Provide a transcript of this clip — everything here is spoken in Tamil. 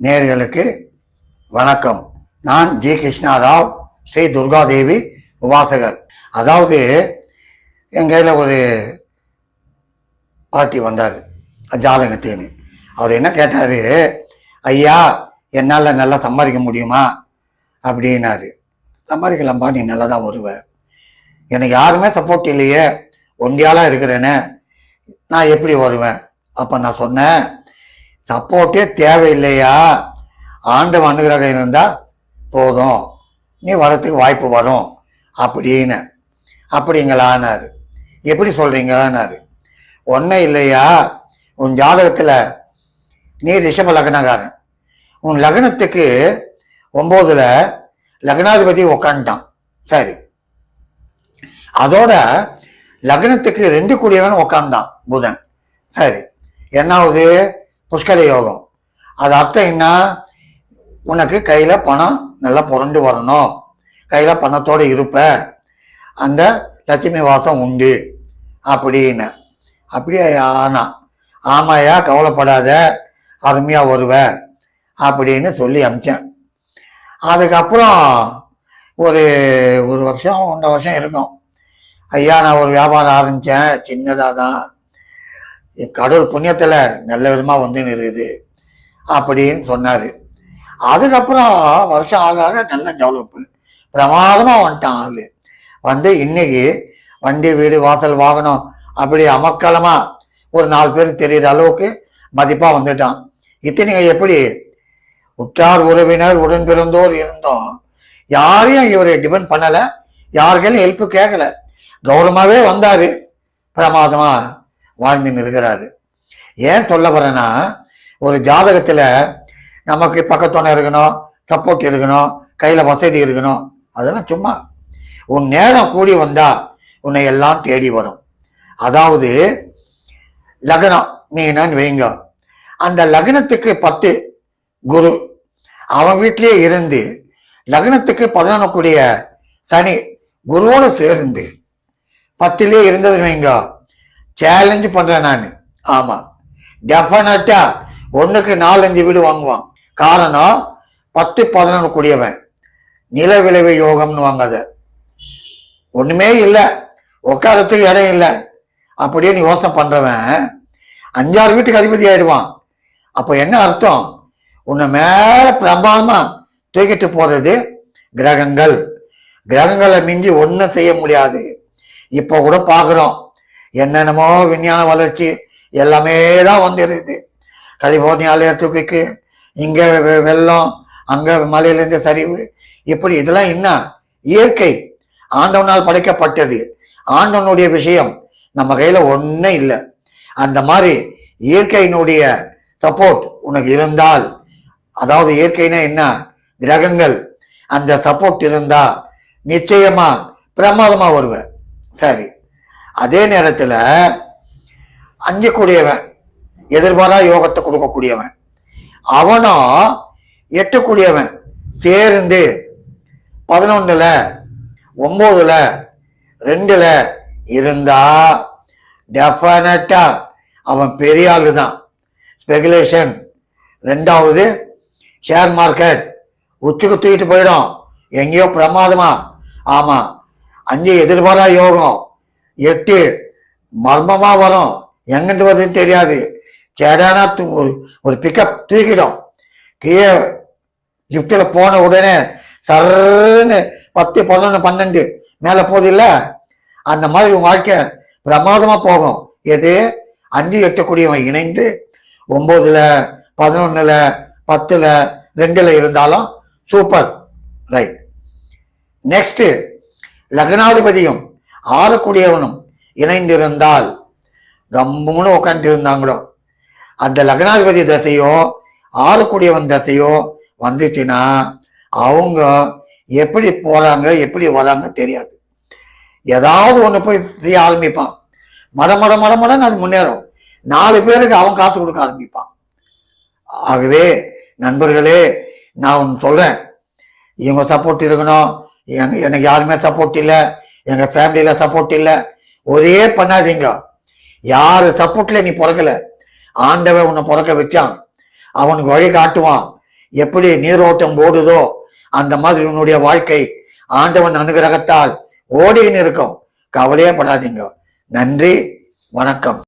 நேர்களுக்கு வணக்கம். நான் ஜி. கிருஷ்ணா ராவ் ஸ்ரீ துர்காதேவி உபாசகர். அதாவது என் கையில் ஒரு பார்ட்டி வந்தார் ஜாதகத்தேன்னு. அவர் என்ன கேட்டார் ஐயா என்னால் நல்லா சம்பாதிக்க முடியுமா? அப்படின்னாரு. சம்பாதிக்கலாம்பா நீ நல்லா தான் வருவ. எனக்கு யாருமே சப்போர்ட் இல்லையே. ஒண்டியாலாக இருக்கிறேன்னு நான் எப்படி வருவேன்? அப்போ நான் சொன்னேன் சப்போர்ட்டே தேவையில்லையா? ஆண்டவன் அனுகிரகம் இருந்தால் போதும். நீ வரத்துக்கு வாய்ப்பு வரும். அப்படின்னு. அப்படிங்களானாரு. எப்படி சொல்கிறீங்கன்னாரு ஒன்றும் இல்லையா? உன் ஜாதகத்தில் நீ ரிஷப லக்னக்காரன். உன் லக்னத்துக்கு ஒம்போதுல லக்னாதிபதி உக்காந்துட்டான். சரி. அதோட லக்னத்துக்கு ரெண்டு கூடியவன் உக்காந்தான் புதன். சரி. என்னாவது? புஷ்கர யோகம். அது அர்த்தம் என்ன? உனக்கு கையில் பணம் நல்லா புரண்டு வரணும். கையில் பணத்தோடு இருப்ப. அந்த லட்சுமி வாசம் உண்டு. அப்படின்னு. அப்படியே ஆனா ஆமாயா கவலைப்படாத. அருமையாக வருவ. அப்படின்னு சொல்லி அமிச்சேன். அதுக்கப்புறம் ஒரு ஒரு வருஷம் ஒன்றரை வருஷம் இருக்கும். ஐயா நான் ஒரு வியாபாரம் ஆரம்பித்தேன் சின்னதாக தான் என் கடவுள் புண்ணியத்தில் நல்ல விதமாக வந்து இருக்குது அப்படின்னு சொன்னார். அதுக்கப்புறம் வருஷம் ஆக ஆக நல்ல டெவலப்பு பிரமாதமாக வந்துட்டான் ஆள். வந்து இன்னைக்கு வண்டி வீடு வாசல் வாகனம் அப்படி அமக்கலமாக ஒரு நாலு பேருக்கு தெரியுற அளவுக்கு மதிப்பாக வந்துட்டான். இத்தனைங்க எப்படி? உற்றார் உறவினர் உடன் பிறந்தோர் இருந்தோம். யாரையும் இவர் டிபெண்ட் பண்ணலை. யாருக்கையும் ஹெல்ப் கேட்கல கௌரவமாகவே வந்தார். பிரமாதமாக வாழ்ந்துன்னு இருக்கிறாரு ஏன் சொல்ல வரேன்னா ஒரு ஜாதகத்தில் நமக்கு பக்கத்துணை இருக்கணும் சப்போர்ட் இருக்கணும் கையில் வசதி இருக்கணும் அதெல்லாம் சும்மா. உன் நேரம் கூடி வந்தால் உன்னை எல்லாம் தேடி வரும். அதாவது லக்னம் மீனன்னு வைங்க அந்த லக்னத்துக்கு பத்து குரு. அவன் வீட்டிலேயே இருந்து லக்னத்துக்கு பதினொன்று கூடிய சனி குருவோடு சேர்ந்து பத்திலே இருந்தது வைங்க சேலஞ்ச் பண்றேன் நான். ஆமா. டெஃபினட்டா ஒண்ணுக்கு நாலஞ்சு வீடு வாங்குவான். காரணம் பத்து பதினொன்று கூடியவன். நில விளைவு யோகம்னு வாங்காத. ஒண்ணுமே இல்லை. உட்காரத்துக்கு இடம் இல்லை. அப்படியே நீ யோசனை பண்றவன் அஞ்சாறு வீட்டுக்கு அதிபதி ஆயிடுவான். அப்போ என்ன அர்த்தம்? உன்னை மேல பிரமாதமா தூக்கிட்டு போறது கிரகங்கள். கிரகங்களை மிஞ்சி ஒன்றும் செய்ய முடியாது. இப்போ கூட பார்க்குறோம் என்னென்னமோ விஞ்ஞான வளர்ச்சி எல்லாமே தான் வந்துருது. கலிபோர்னியால தூக்கிக்கு இங்கே வெள்ளம் அங்கே மலையிலேருந்து சரிவு. இப்படி இதெல்லாம் என்ன? இயற்கை. ஆண்டவனால் படைக்கப்பட்டது. ஆண்டவனுடைய விஷயம் நம்ம கையில் ஒன்றும் இல்லை. அந்த மாதிரி இயற்கையினுடைய சப்போர்ட் உனக்கு இருந்தால் அதாவது இயற்கைனா என்ன? கிரகங்கள். அந்த சப்போர்ட் இருந்தா நிச்சயமா பிரமாதமா வருவ. சரி. அதே நேரத்துல அஞ்சக்கூடியவன் எதிர்பாரா யோகத்தை கொடுக்கக்கூடியவன். அவனும் எட்டக்கூடியவன். சேர்ந்து பதினொன்னுல ஒன்பதுல ரெண்டுல இருந்தா டெஃபினட்டா அவன் பெரிய ஆளு தான் ஸ்பெகுலேஷன் ரெண்டாவது ஷேர் மார்க்கெட் உச்சுக்கு தூக்கிட்டு போயிடும். எங்கேயோ பிரமாதமா. ஆமா அஞ்சு எதிர்பாரா யோகம். எட்டு. மர்மமா வரும். எங்கிருந்து வருதுன்னு தெரியாது. கேடானா ஒரு ஒரு பிக்கப் தூக்கிடும். கீழே லிஃப்டில் போன உடனே சர்ன்னு பத்து பதினொன்று பன்னெண்டு மேலே போதில்ல அந்த மாதிரி உன் வாழ்க்கை பிரமாதமாக போகும். எது? அஞ்சு எட்டக்கூடியவன் இணைந்து ஒம்போதில் பதினொன்றில் பத்தில் ரெண்டில் இருந்தாலும் சூப்பர். ரைட். நெக்ஸ்ட்டு லக்னாதிபதியும் ஆறக்கூடியவனும் இணைந்திருந்தால் கம்முன்னு உட்காந்துட்டு இருந்தாங்களோ அந்த லக்னாதிபதி தசையோ ஆறக்கூடியவன் தசையோ வந்துச்சுன்னா அவங்க எப்படி போறாங்க எப்படி வராங்க தெரியாது. ஏதாவது ஒன்று போய் செய்ய ஆரம்பிப்பான். மட மட மட மடன்னு அது முன்னேறும். நாலு பேருக்கு அவன் காசு கொடுக்க ஆரம்பிப்பான். ஆகவே நண்பர்களே நான் ஒன்று சொல்றேன். இவங்க சப்போர்ட் இருக்கணும். எனக்கு யாருமே சப்போர்ட் இல்லை. எங்க ஃபேமிலியில சப்போர்ட் இல்லை. ஒரே பண்ணாதீங்க. யாரு சப்போர்ட்ல நீ பிறக்கல? ஆண்டவன் உன்னை பிறக்க வச்சான். அவனுக்கு வழி காட்டுவான். எப்படி நீரோட்டம் ஓடுதோ அந்த மாதிரி உன்னுடைய வாழ்க்கை ஆண்டவன் அனுகிரகத்தால் ஓடின்னு இருக்கும். கவலையே படாதீங்க. நன்றி வணக்கம்.